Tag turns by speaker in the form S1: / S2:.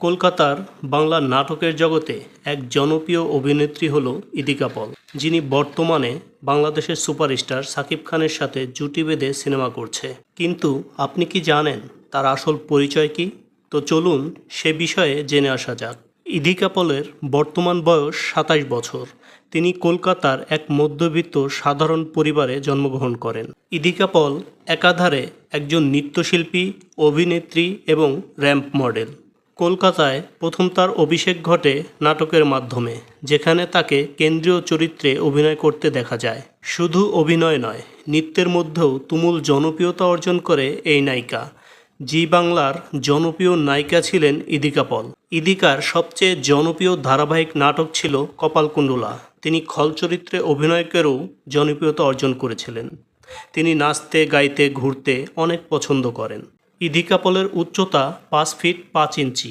S1: কলকাতার বাংলা নাটকের জগতে এক জনপ্রিয় অভিনেত্রী হল ইদিকা পল, যিনি বর্তমানে বাংলাদেশের সুপারস্টার সাকিব খানের সাথে জুটি বেঁধে সিনেমা করছে। কিন্তু আপনি কি জানেন তার আসল পরিচয় কি? তো চলুন সে বিষয়ে জেনে আসা যাক। ইদিকা পলের বর্তমান বয়স সাতাশ বছর। তিনি কলকাতার এক মধ্যবিত্ত সাধারণ পরিবারে জন্মগ্রহণ করেন। ইদিকা পল একাধারে একজন নৃত্যশিল্পী, অভিনেত্রী এবং র্যাম্প মডেল। কলকাতায় প্রথম তার অভিষেক ঘটে নাটকের মাধ্যমে, যেখানে তাকে কেন্দ্রীয় চরিত্রে অভিনয় করতে দেখা যায়। শুধু অভিনয় নয়, নৃত্যের মধ্যেও তুমুল জনপ্রিয়তা অর্জন করে এই নায়িকা। জি বাংলার জনপ্রিয় নায়িকা ছিলেন ইদিকা পল। ইদিকার সবচেয়ে জনপ্রিয় ধারাবাহিক নাটক ছিল কপালকুণ্ডলা। তিনি খল চরিত্রে অভিনয় করেও জনপ্রিয়তা অর্জন করেছিলেন। তিনি নাচতে, গাইতে, ঘুরতে অনেক পছন্দ করেন। ইদিকা পলের উচ্চতা পাঁচ ফিট পাঁচ ইঞ্চি।